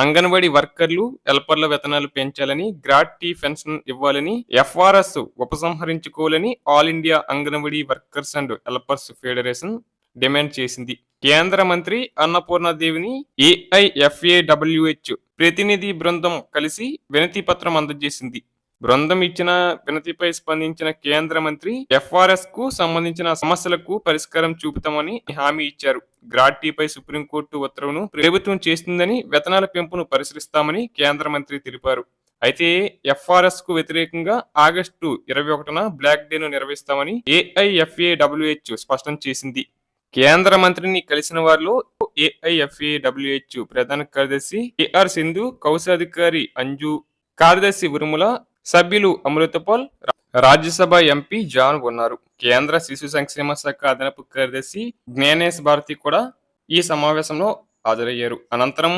అంగన్వాడీ వర్కర్లు హెల్పర్ల వేతనాలు పెంచాలని గ్రాట్ టీ పెన్షన్ ఇవ్వాలని ఎఫ్ఆర్ఎస్ ఉపసంహరించుకోవాలని all India Anganwadi workers and helpers federation demand చేసింది. కేంద్ర మంత్రి అన్నపూర్ణదేవిని ఏఐఎఫ్ఏడబ్ల్యూహెచ్ ప్రతినిధి బృందం కలిసి వినతి పత్రం అందజేసింది. బృందం ఇచ్చిన వినతిపై స్పందించిన కేంద్ర మంత్రి ఎఫ్ఆర్ఎస్కు సంబంధించిన సమస్యలకు పరిష్కారం చూపుతామని హామీ ఇచ్చారు. గ్రాట్టీపై సుప్రీంకోర్టు ఉత్తర్వును ప్రభుత్వం చేస్తుందని వేతనాల పెంపును పరిశీలిస్తామని కేంద్ర మంత్రి తెలిపారు. అయితే ఎఫ్ఆర్ఎస్కు వ్యతిరేకంగా ఆగస్టు ఇరవై ఒకటిన బ్లాక్ డేను నిర్వహిస్తామని ఏఐఎఫ్ఏడబ్ల్యూహెచ్ స్పష్టం చేసింది. కేంద్ర మంత్రిని కలిసిన వారిలో ఏఐఎఫ్ఏడబ్ల్యూహెచ్ ప్రధాన కార్యదర్శి ఏఆర్ సింధు కౌశాధికారి అంజు కార్యదర్శి ఉరుముల సభ్యులు అమృతపాల్ రాజ్యసభ ఎంపీ జాన్ ఉన్నారు. కేంద్ర శిశు సంక్షేమ శాఖ అదనపు కార్యదర్శి జ్ఞానేష్ భారతి కూడా ఈ సమావేశంలో హాజరయ్యారు. అనంతరం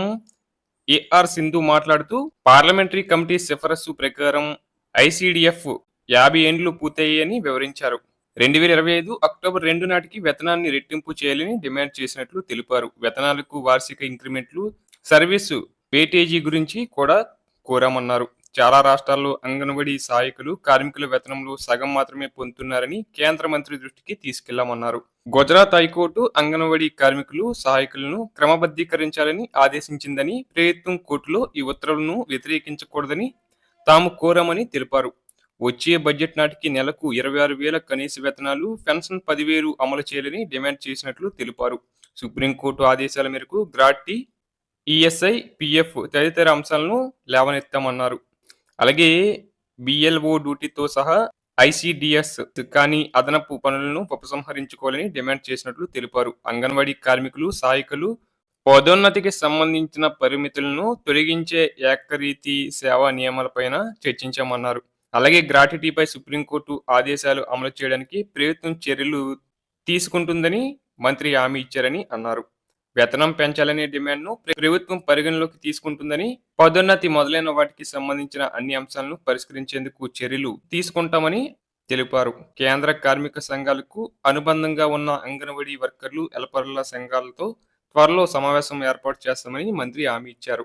ఏఆర్ సింధు మాట్లాడుతూ పార్లమెంటరీ కమిటీ సిఫారసు ప్రకారం ఐసిడిఎఫ్ యాభై ఏండ్లు పూర్తయ్యాయని వివరించారు. రెండు వేల ఇరవై ఐదు అక్టోబర్ రెండు నాటికి వేతనాన్ని రెట్టింపు చేయాలని డిమాండ్ చేసినట్లు తెలిపారు. వేతనాలకు వార్షిక ఇంక్రిమెంట్లు సర్వీసు పేటేజీ గురించి కూడా కోరామన్నారు. చాలా రాష్ట్రాల్లో అంగన్వాడీ సహాయకులు కార్మికుల వేతనంలో సగం మాత్రమే పొందుతున్నారని కేంద్ర మంత్రి దృష్టికి తీసుకెళ్ళామన్నారు. గుజరాత్ హైకోర్టు అంగన్వాడీ కార్మికులు సహాయకులను క్రమబద్ధీకరించాలని ఆదేశించిందని ప్రయత్నం కోర్టులో ఈ ఉత్తర్వులను వ్యతిరేకించకూడదని తాము కోరామని తెలిపారు. వచ్చే బడ్జెట్ నాటికి నెలకు ఇరవై ఆరు వేల కనీస వేతనాలు పెన్షన్ పదివేలు అమలు చేయాలని డిమాండ్ చేసినట్లు తెలిపారు. సుప్రీంకోర్టు ఆదేశాల మేరకు గ్రాట్టి ఈఎస్ఐ పిఎఫ్ తదితర అంశాలను లేవనెత్తామన్నారు. అలాగే బిఎల్ఓ డ్యూటీతో సహా ఐసిడిఎస్ కానీ అదనపు పనులను ఉపసంహరించుకోవాలని డిమాండ్ చేసినట్లు తెలిపారు. అంగన్వాడీ కార్మికులు సహాయకులు పదోన్నతికి సంబంధించిన పరిమితులను తొలగించే ఏకరీతి సేవా నియమాలపైన చర్చించామన్నారు. అలాగే గ్రాట్యుటీపై సుప్రీంకోర్టు ఆదేశాలు అమలు చేయడానికి ప్రభుత్వం చర్యలు తీసుకుంటుందని మంత్రి హామీ ఇచ్చారని అన్నారు. వేతనం పెంచాలనే డిమాండ్ను ప్రభుత్వం పరిగణలోకి తీసుకుంటుందని పదోన్నతి మొదలైన వాటికి సంబంధించిన అన్ని అంశాలను పరిష్కరించేందుకు చర్యలు తీసుకుంటామని తెలిపారు. కేంద్ర కార్మిక సంఘాలకు అనుబంధంగా ఉన్న అంగన్వాడీ వర్కర్లు ఎలపర్ల సంఘాలతో త్వరలో సమావేశం ఏర్పాటు చేస్తామని మంత్రి హామీ ఇచ్చారు.